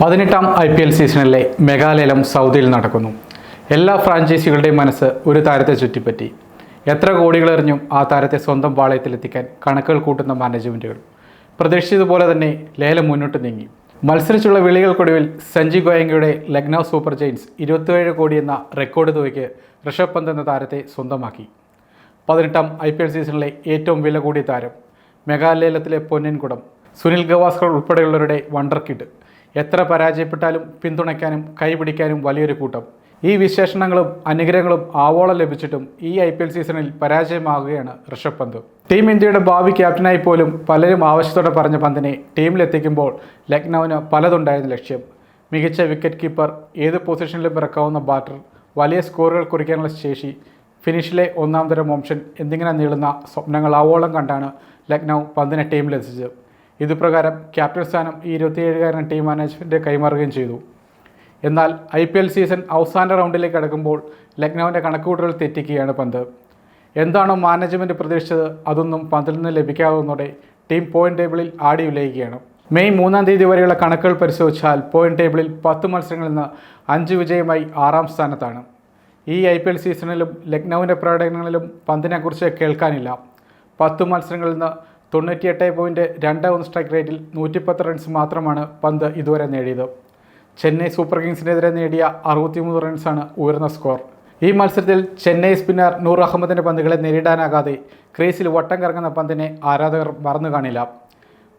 പതിനെട്ടാം I P L സീസണിലെ മെഗാലേലം സൗദിയിൽ നടക്കുന്നു. എല്ലാ ഫ്രാഞ്ചൈസികളുടെയും മനസ്സ് ഒരു താരത്തെ ചുറ്റിപ്പറ്റി. എത്ര കോടികളെറിഞ്ഞും ആ താരത്തെ സ്വന്തം പാളയത്തിലെത്തിക്കാൻ കണക്കുകൾ കൂട്ടുന്ന മാനേജ്മെന്റുകൾ പ്രതീക്ഷിച്ചതുപോലെ തന്നെ ലേലം മുന്നോട്ട് നീങ്ങി. മത്സരിച്ചുള്ള വിളികൾക്കൊടുവിൽ സഞ്ജി ഗോയങ്കയുടെ ലക്നൗ സൂപ്പർ ജെയിൻസ് ഇരുപത്തിയേഴ് കോടി എന്ന റെക്കോർഡ് തുകയ്ക്ക് ഋഷഭ് പന്ത് എന്ന താരത്തെ സ്വന്തമാക്കി. പതിനെട്ടാം ഐ പി എൽ സീസണിലെ ഏറ്റവും വില കൂടിയ താരം മെഗാലയലത്തിലെ പൊന്നിൻകുടം സുനിൽ ഗവാസ്കർ ഉൾപ്പെടെയുള്ളവരുടെ വണ്ടർ കിഡ് എത്ര പരാജയപ്പെട്ടാലും പിന്തുണയ്ക്കാനും കൈപിടിക്കാനും വലിയൊരു കൂട്ടം. ഈ വിശേഷണങ്ങളും അനുഗ്രഹങ്ങളും ആവോളം ലഭിച്ചിട്ടും ഈ ഐ പി എൽ സീസണിൽ പരാജയമാകുകയാണ് ഋഷഭ് പന്ത്. ടീം ഇന്ത്യയുടെ ഭാവി ക്യാപ്റ്റനായി പോലും പലരും ആവശ്യത്തോടെ പറഞ്ഞ പന്തിനെ ടീമിലെത്തിക്കുമ്പോൾ ലക്നൌവിന് പലതുണ്ടായിരുന്ന ലക്ഷ്യം. മികച്ച വിക്കറ്റ് കീപ്പർ ഏത് പൊസിഷനിലും ഇറക്കാവുന്ന ബാറ്റർ വലിയ സ്കോറുകൾ കുറിക്കാനുള്ള ശേഷി ഫിനിഷിലെ ഒന്നാം തരം ഓപ്ഷൻ എന്നിങ്ങനെ നീളുന്ന സ്വപ്നങ്ങൾ ആവോളം കണ്ടാണ് ലക്നൗ പന്തിനെ ടീമിലെത്തിച്ചത്. ഇതുപ്രകാരം ക്യാപ്റ്റൻ സ്ഥാനം ഈ ഇരുപത്തിയേഴുകാരൻ ടീം മാനേജ്മെന്റ് കൈമാറുകയും ചെയ്തു. എന്നാൽ ഐ പി എൽ സീസൺ അവസാന റൗണ്ടിലേക്ക് കടക്കുമ്പോൾ ലക്നൌവിന്റെ കണക്കുകൂട്ടുകൾ തെറ്റിക്കുകയാണ് പന്ത്. എന്താണോ മാനേജ്മെന്റ് പ്രതീക്ഷിച്ചത് അതൊന്നും പന്തിൽ നിന്ന് ലഭിക്കാവുന്നതോടെ ടീം പോയിന്റ് ടേബിളിൽ ആടി ഉലയുകയാണ്. മെയ് മൂന്നാം തീയതി വരെയുള്ള കണക്കുകൾ പരിശോധിച്ചാൽ പോയിന്റ് ടേബിളിൽ പത്ത് മത്സരങ്ങളിൽ നിന്ന് അഞ്ച് വിജയമായി ആറാം സ്ഥാനത്താണ്. ഈ ഐ പി എൽ സീസണിലും ലക്നൌവിന്റെ പ്രകടനങ്ങളിലും പന്തിനെക്കുറിച്ച് കേൾക്കാനില്ല. പത്ത് മത്സരങ്ങളിൽ നിന്ന് തൊണ്ണൂറ്റിയെട്ട് പോയിന്റ് രണ്ട് ഒന്ന് സ്ട്രൈക്ക് റേറ്റിൽ നൂറ്റിപ്പത്ത് റൺസ് മാത്രമാണ് പന്ത് ഇതുവരെ നേടിയത്. ചെന്നൈ സൂപ്പർ കിങ്സിനെതിരെ നേടിയ അറുപത്തിമൂന്ന് റൺസാണ് ഉയർന്ന സ്കോർ ഈ മത്സരത്തിൽ ചെന്നൈ സ്പിന്നർ നൂർ അഹമ്മദിന്റെ പന്തുകളെ നേരിടാനാകാതെ ക്രീസിൽ വട്ടം കറങ്ങുന്ന പന്തിനെ ആരാധകർ മറന്നു കാണില്ല.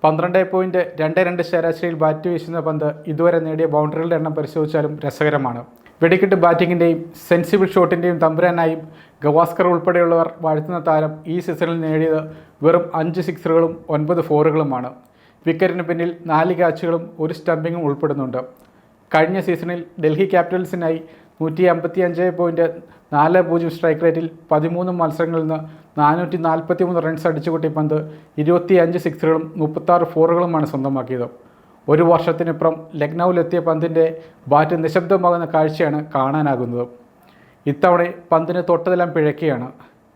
പന്ത്രണ്ട് പോയിന്റ് രണ്ട് രണ്ട് ശരാശരിയിൽ ബാറ്റ് വീശുന്ന പന്ത് ഇതുവരെ നേടിയ ബൗണ്ടറികളുടെ എണ്ണം പരിശോധിച്ചാലും രസകരമാണ്. വെടിക്കെട്ട് ബാറ്റിങ്ങിന്റെയും സെൻസിബിൾ ഷോട്ടിന്റെയും തമ്പുരാനായും ഗവാസ്കർ ഉൾപ്പെടെയുള്ളവർ വാഴ്ത്തുന്ന താരം ഈ സീസണിൽ നേടിയത് വെറും അഞ്ച് സിക്സറുകളും ഒൻപത് ഫോറുകളുമാണ് വിക്കറ്റിന് പിന്നിൽ നാല് ക്യാച്ചുകളും ഒരു സ്റ്റംപിങ്ങും ഉൾപ്പെടുന്നുണ്ട്. കഴിഞ്ഞ സീസണിൽ ഡൽഹി ക്യാപിറ്റൽസിനായി നൂറ്റി അമ്പത്തി അഞ്ച് പോയിന്റ് നാല് പൂജ്യം സ്ട്രൈക്ക് റേറ്റിൽ പതിമൂന്ന് മത്സരങ്ങളിൽ നിന്ന് നാനൂറ്റി നാൽപ്പത്തി മൂന്ന് റൺസ് അടിച്ചുകൂട്ടി പന്ത് ഇരുപത്തി അഞ്ച് സിക്സറുകളും മുപ്പത്താറ് ഫോറുകളുമാണ് സ്വന്തമാക്കിയത്. ഒരു വർഷത്തിനിപ്പുറം ലക്നൌവിലെത്തിയ പന്തിന്റെ ബാറ്റ് നിശബ്ദമാകുന്ന കാഴ്ചയാണ് കാണാനാകുന്നത്. ഇത്തവണ പന്തിന് തൊട്ടതെല്ലാം പിഴയ്ക്കുകയാണ്.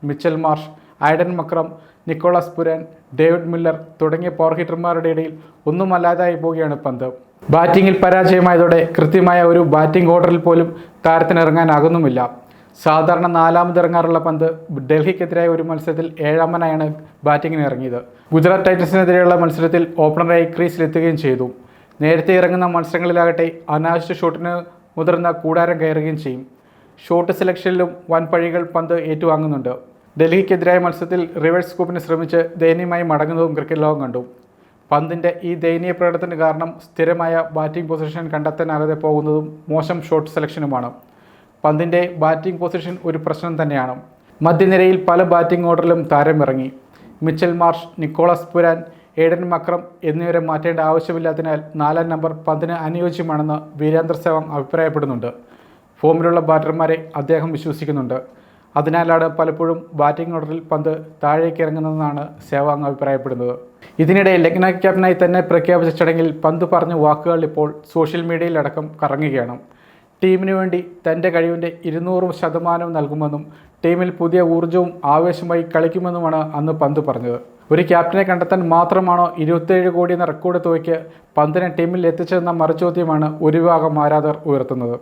Mitchell Marsh Aiden Markram Nicholas Pooran David Miller തുടങ്ങിയ പവർ ഹിറ്റർമാരുടെ ഇടയിൽ ഒന്നുമല്ലാതായി പോവുകയാണ് പന്ത്. ബാറ്റിങ്ങിൽ പരാജയമായതോടെ കൃത്യമായ ഒരു ബാറ്റിംഗ് ഓർഡറിൽ പോലും താരത്തിന് ഇറങ്ങാനാകുന്നുമില്ല സാധാരണ നാലാമത് ഇറങ്ങാറുള്ള പന്ത് ഡൽഹിക്കെതിരായ ഒരു മത്സരത്തിൽ ഏഴാമനായാണ് ബാറ്റിങ്ങിന് ഇറങ്ങിയത്. ഗുജറാത്ത് ടൈറ്റൻസിനെതിരെയുള്ള മത്സരത്തിൽ ഓപ്പണറായി ക്രീസിലെത്തുകയും ചെയ്തു. നേരത്തെ ഇറങ്ങുന്ന മത്സരങ്ങളിലാകട്ടെ അനാവശ്യ ഷോട്ടിന് മുതിർന്ന കൂടാരം കയറുകയും ചെയ്യും. ഷോട്ട് സെലക്ഷനിലും വൻ പഴികൾ പന്ത് ഏറ്റുവാങ്ങുന്നുണ്ട്. ഡൽഹിക്കെതിരായ മത്സരത്തിൽ റിവേഴ്സ് സ്കൂപ്പിന് ശ്രമിച്ച് ദയനീയമായി മടങ്ങുന്നതും ക്രിക്കറ്റ് ലോകം കണ്ടു. പന്തിന്റെ ഈ ദയനീയ പ്രകടനത്തിന് കാരണം സ്ഥിരമായ ബാറ്റിംഗ് പൊസിഷൻ കണ്ടെത്താനാകാതെ പോകുന്നതും മോശം ഷോട്ട് സെലക്ഷനുമാണ്. പന്തിന്റെ ബാറ്റിംഗ് പൊസിഷൻ ഒരു പ്രശ്നം തന്നെയാണ്. മധ്യനിരയിൽ പല ബാറ്റിംഗ് ഓർഡറിലും താരമിറങ്ങി. Mitchell Marsh Nicholas Pooran Aiden Markram എന്നിവരെ മാറ്റേണ്ട ആവശ്യമില്ലാത്തതിനാൽ നാലാം നമ്പർ പന്തിന് അനുയോജ്യമാണെന്ന് വീരേന്ദ്ര സേവം അഭിപ്രായപ്പെടുന്നുണ്ട്. ഫോമിലുള്ള ബാറ്റർമാരെ അദ്ദേഹം വിശ്വസിക്കുന്നുണ്ട്. അതിനാലാണ് പലപ്പോഴും ബാറ്റിംഗ് ഓർഡറിൽ പന്ത് താഴേക്ക് ഇറങ്ങുന്നതെന്നാണ് സേവാങ് അഭിപ്രായപ്പെടുന്നത്. ഇതിനിടെ ലഗ്ന ക്യാപ്റ്റനായി തന്നെ പ്രഖ്യാപിച്ച ചടങ്ങിൽ പന്ത് പറഞ്ഞ വാക്കുകൾ ഇപ്പോൾ സോഷ്യൽ മീഡിയയിലടക്കം കറങ്ങുകയാണ്. ടീമിന് വേണ്ടി തന്റെ കഴിവിന്റെ ഇരുന്നൂറ് ശതമാനം നൽകുമെന്നും ടീമിൽ പുതിയ ഊർജവും ആവേശമായി കളിക്കുമെന്നുമാണ് അന്ന് പന്ത് പറഞ്ഞത്. ഒരു ക്യാപ്റ്റനെ കണ്ടെത്താൻ മാത്രമാണോ ഇരുപത്തേഴ് കോടി എന്ന റെക്കോർഡ് തുകയ്ക്ക് പന്തിനെ ടീമിൽ എത്തിച്ചതെന്ന മറുചോദ്യമാണ് ഒരു ഭാഗം ആരാധകർ ഉയർത്തുന്നത്.